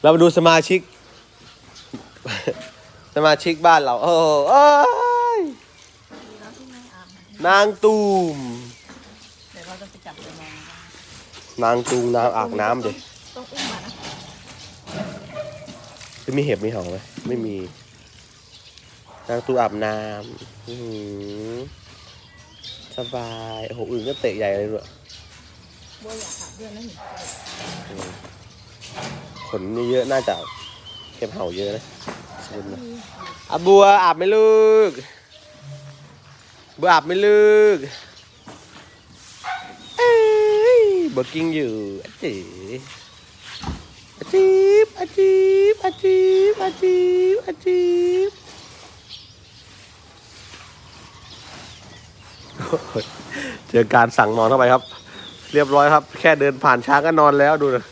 เรามาดูสมาชิก สมาชิกบ้านเรา โอ้เอ้ยดีแล้วที่ไม่อาบน้นางตูมำเดี๋ยวเราจะไปจับไปมองกันนางตูมนางอาบน้ำดิต้องอุ้มมานะจะมีเห็บมีเห่าไหมไม่มี นางตูอาบน้ำอื้อหือสบายโอ้โหอื่นก็เตะใหญ่เลยด้วย บัวอยากหาเพื่อนแล้วเห็น ขนเยอะๆน่าจะเห็บเห่าเยอะนะสกุลนะอาบัวอาบไหมลูกบัวอาบไหมลูกเอ้ยบัวกิ้งอยู่อาจีอาจีบอาจีบอาจีบอาจีบอาจีบโอ้ยเจอการสั่งนอนเข้าไปครับ เรียบร้อยครับ แค่เดินผ่านช้างก็นอนแล้วดูนะ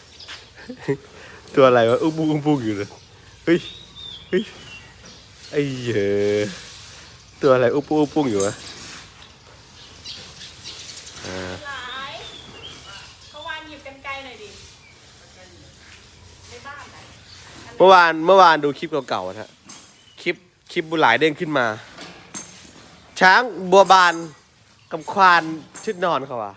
ตัวอะไรวะอุ้มปุ้งอุ้มปุ้งอยู่เลยเฮ้ยเฮ้ยไอ้เหี้ยตัวอะไรอุ้มปุ้งอุ้มปุ้งอยู่วะอ่าหลายเขาวานหยิบกันไกลหน่อยดิในบ้านไหนเมื่อวานเมื่อวานดูคลิปเก่าๆนะฮะคลิปคลิปบุญหลายเด้งขึ้นมา ช้างบัวบานกับควานชุดนอนเขาว่ะ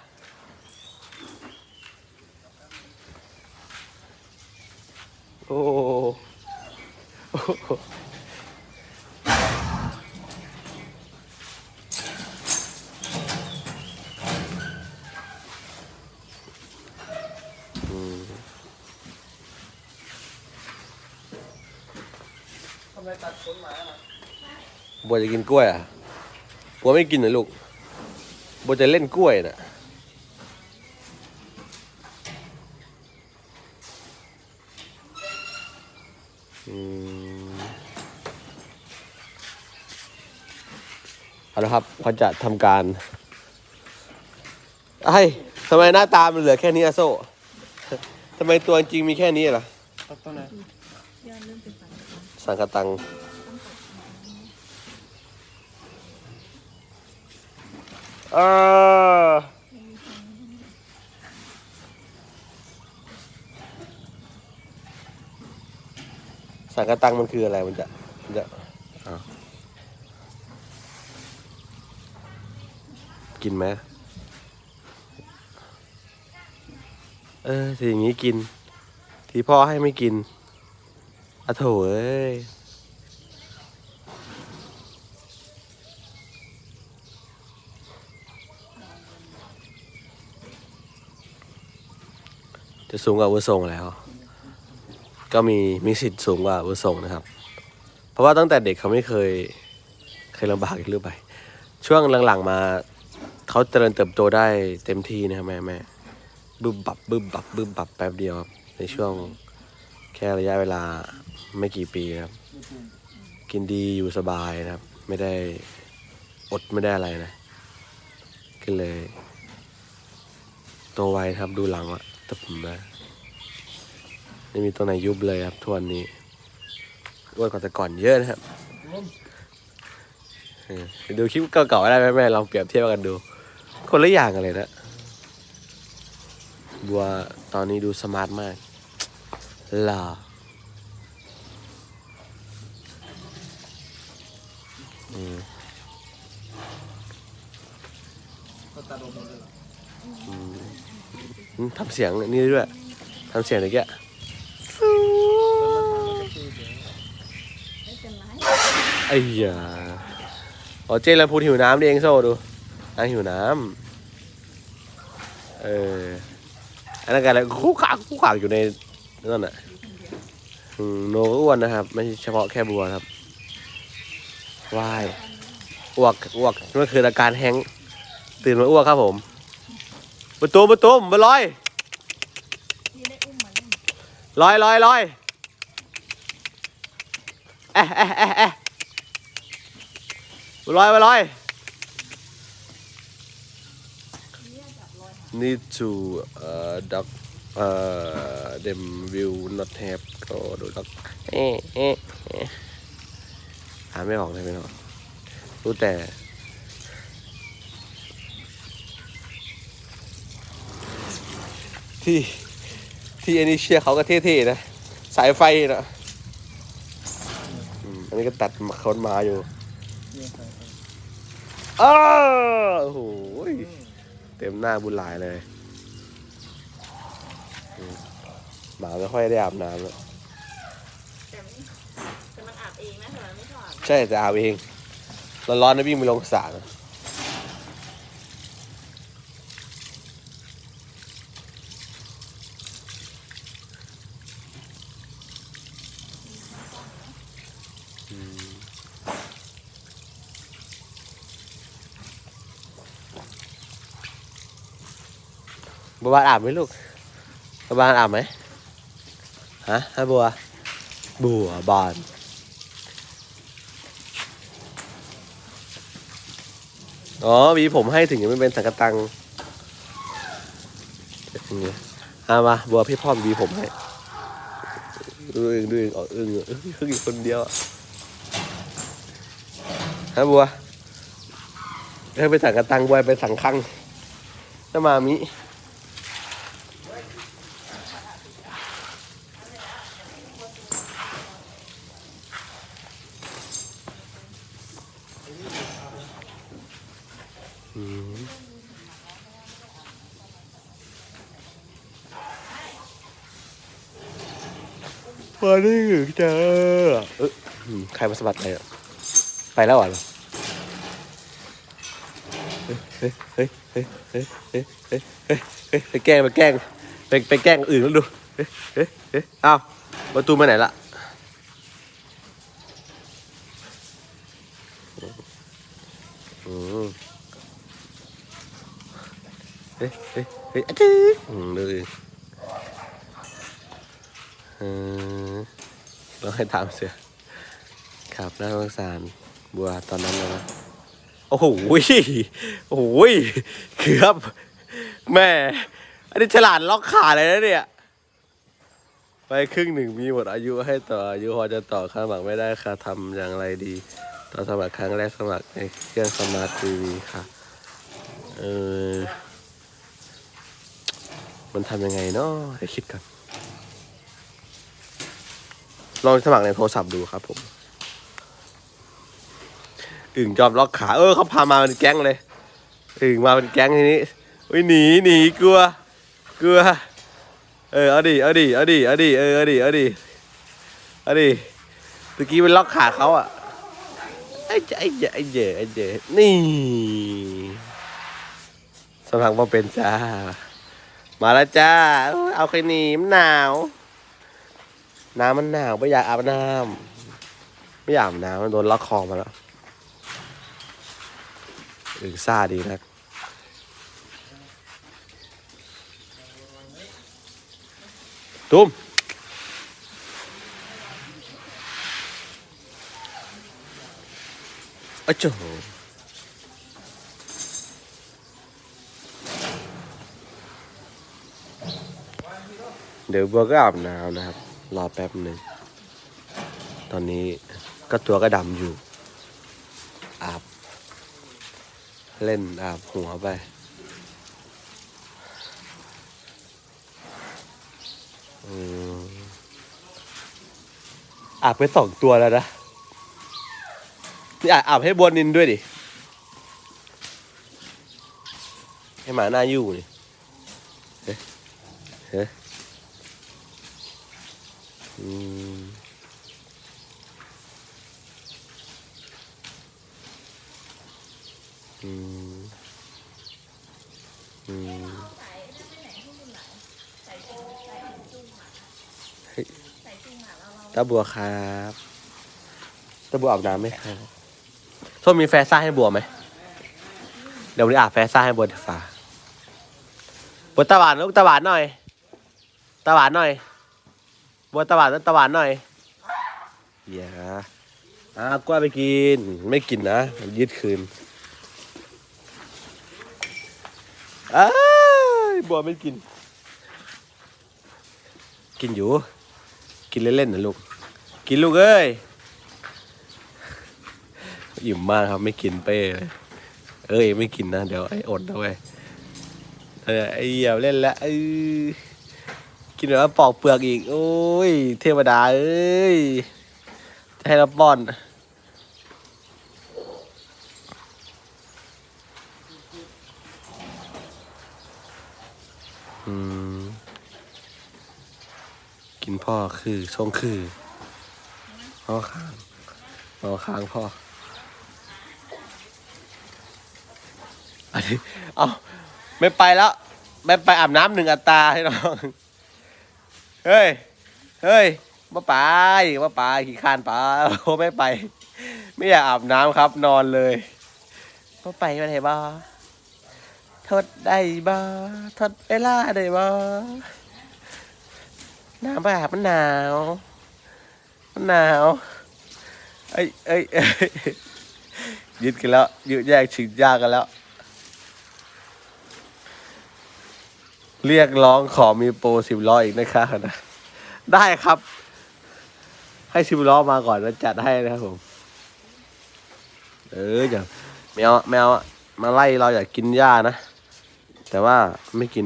อ้โอ้โหอืมทำไมตัดขนหมาล่ะบัวจะกินกล้วยอะบัวไม่กินนะลูกบัวจะเล่นกล้วยน่ะ ละครับเขาจะทำการไอ้ทำไมหน้าตามันเหลือแค่นี้อะโซ่ทำไมตัวจริงมีแค่นี้ล่ะตัดตัวไหนย่าเริ่มเป็นฝันสังกตังเออสังกตังมันคืออะไรมันจะมันจะอ้าว กินไหมเออทีอย่างนี้กิน ทีพ่อให้ไม่กินอะโถเอ้ยจะสูงกว่าวุฒิส่งแล้ว ก็มีมีสิทธิ์สูงกว่าวุฒิส่งนะครับ เพราะว่าตั้งแต่เด็กเขาไม่เคยเคยลำบากอีกหรือไปช่วงหลังๆมา เขาเจริญเติบโตได้เต็มที่นะครับแม่แม่บึ้มบับบึ้มบับบึ้มบับแป๊บเดียวครับในช่วงแค่ระยะเวลาไม่กี่ปีนะครับ กินดีอยู่สบายนะครับ ไม่ได้อดไม่ได้อะไรนะก็เลยโตไวครับดูหลังอะแต่ผมนะไม่มีตัวไหนยุบเลยครับทวนนี้อ้วนกว่าแต่ก่อนเยอะนะครับเออไปดูคลิปเก่าๆได้ไหมแม่ลองเปรียบเทียบกันดู คนละอย่างกันเลยนะ บัวตอนนี้ดูสมาร์ทมากหล่ออืมก็ตัดออกหมดเลยเหรออืมทำเสียงนี่ด้วยทำเสียงตะเกียแล้วมันมาก็ตีเดี๋ยวไม่เป็นไรไอ้ยาอ๋อเจนแล้วพูดหิวน้ำดิเองโซ่ดู นางหิวน้ำเอออันนั้นกันอะไรคุกขากคุกขากอยู่ในนั่นน่ะโนก็อ้วนนะครับ ไม่เฉพาะแค่บัวครับวายอ้วกอ้วกนั่นคืออาการแห้งตื่นมาอ้วกครับผมประตูประตูมาลอยพี่ได้อุ้มมาเล่นลอยลอยลอยเอ๊ะเอ๊ะเอ๊ะเอ๊ะลอยมาลอย need to uh, duck uh, them will not have go to duck เอ๊ะเอ๊ะเอ๊ะอ่านไม่ออกเลยไม่ออกรู้แต่ ที่ที่อันนี้เชียร์เขาก็เท่ๆนะ สายไฟนะอืมอันนี้ก็ตัดคนมาอยู่นี่ใส่ไปอ้าวโอ้โหยอืม เต็มหน้าบุญหลายเลยอืมหมาไม่ค่อยได้อาบน้ำแล้วแต่มันแต่มันอาบเองนะแต่มันไม่ชอบอาบใช่แต่อาบเองร้อนๆนะวิ่งไปลงสระนะ บัวบานอาบไหมลูกบัวบานอาบไหมฮะฮะบัว บัวบานอ๋อหวีผมให้ถึงยังไม่เป็นสังกตังอย่างเงี้ยเอามาบัวพี่พ่อมีผมให้ดูเองดูเองอ๋อเองเออเพิ่งอีกคนเดียวฮะบัวให้ไปสังกะตังบัวไปสังคังถ้ามามิ มาดิเจ้าเออใครมาสะบัดไรอะไปแล้วเหรอเฮ้ยเฮ้ยเฮ้ยเฮ้ยเฮ้ยเฮ้ยเฮ้ยเฮ้ยไปแกล้งไปแกล้งไปไปแกล้งอื่นแล้วดูเฮ้ยเฮ้ยเฮ้ยอ้าวประตูไปไหนละอืมเฮ้ยเฮ้ยเฮ้ยอะจื้ออืมดูดิเออ เราให้ถามเสือครับน่าสงสารบัวตอนนั้นเลยนะโอ้โหโอ้โหเกือบแม่อันนี้ฉลาดล็อกขาเลยนะเนี่ย ไปครึ่งหนึ่งมีหมดอายุให้ต่ออายุพอจะต่อค่าสมัครไม่ได้ค่ะทำอย่างไรดีตอนสมัครครั้งแรกสมัครในเครื่องสมาร์ททีวีค่ะเออมันทำยังไงเนาะให้คิดกัน ลองสมัครในโทรศัพท์ดูครับผมอึ่งจอมล็อกขา เออเขาพามาเป็นแก๊งเลยอึ่งมาเป็นแก๊งทีนี้อุ้ยหนีหนีกลัว กลัว เออเอาดิเอาดิเอาดิเอาดิเออเอาดิเอาดิเอาดิตะกี้เป็นล็อกขาเขาอะไอ้เจ๊ไอ้เจ๊ไอ้เจ๊ไอ้เจ๊นี่สมัครมาเป็นจ้า มาแล้วจ้า เอาใครหนีมหนาว น้ำมันหนาวไม่อยากอาบน้ำไม่อยากอาบน้ำมันโดนล็อกคอมาแล้วอึงซ่าดีนะตุ้มอะเจ้าเดี๋ยวบัวก็อาบน้ำนะครับ รอแป๊บหนึ่ง ตอนนี้ก็ตัวก็ดำอยู่ อาบ เล่นอาบหัวไปอืมอาบไปสองตัวแล้วนะ นี่อาบให้บัวนินด้วยดิ ให้หมาหน้ายู่นี่เฮ้ยเฮ้ย อืมอืมเฮ้ยตาบัวครับตาบัวอาบน้ำไหมครับส้มมีแฟซ่าให้บัวไหม เดี๋ยววันนี้อาบแฟซ่าให้บัวดีฟ้าบัวตาหวานลูกตาหวานหน่อย ตาหวานหน่อย บัวตาหวานตาหวานหน่อยอย่าอ่ากล้วยไปกิน ไม่กินนะมันยึดคืน อ้ายบัวไม่กิน กินอยู่ กินเล่นๆนะลูก กินลูกเอ้ย อิ่มมากครับไม่กินเป้เลยเอ้ยไม่กินนะเดี๋ยวไอ้อดนะเว้ยเออไอ้เหี้ยเล่นแล้วเออกินแบบว่าปอกเปลือกอีก โอ้ย เทวดาเอ้ยจะให้เราป้อน อืม กินพ่อคือทรงคือพ่อค้างพ่อค้างพ่อ อันนี้ เอาไม่ไปแล้ว ไม่ไปอาบน้ำหนึ่งอัตราให้น้อง เฮ้ย เฮ้ยมาไปมาไปขี่คานไปโอ้ไม่ไป ไม่อยากอาบน้ำครับ นอนเลยมาไปมาไหนบ้า ทดได้บ้าทดเวลาได้บ้าน้ำแบบมันหนาวมันหนาวเอ้ยเอ้ยเอ้ยยึดกันแล้วยึดแยกฉิงยากกันแล้ว เรียกร้องขอมีโปรสิบล้ออีกนะคะนะได้ครับ ให้สิบล้อมาก่อนแล้วจัดให้นะครับผม เอออย่าแมวแมวมาไล่เราอยากกินหญ้านะ แต่ว่าไม่กิน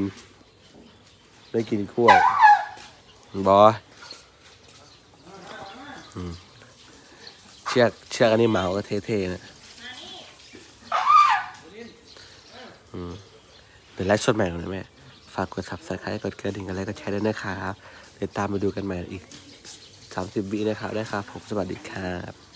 ไม่กินกล้วยบอยเชือกเชือกอันนี้เหมาก็เท่ๆนะอืมเดี๋ยวไลฟ์สดใหม่ก่อนนะแม่ ฝากกด subscribe กดกระดิ่งกันแล้วก็แชร์ด้วยนะครับ เดี๋ยวตามมาดูกันใหม่อีก 30วินะครับได้ครับ ผมสวัสดีครับ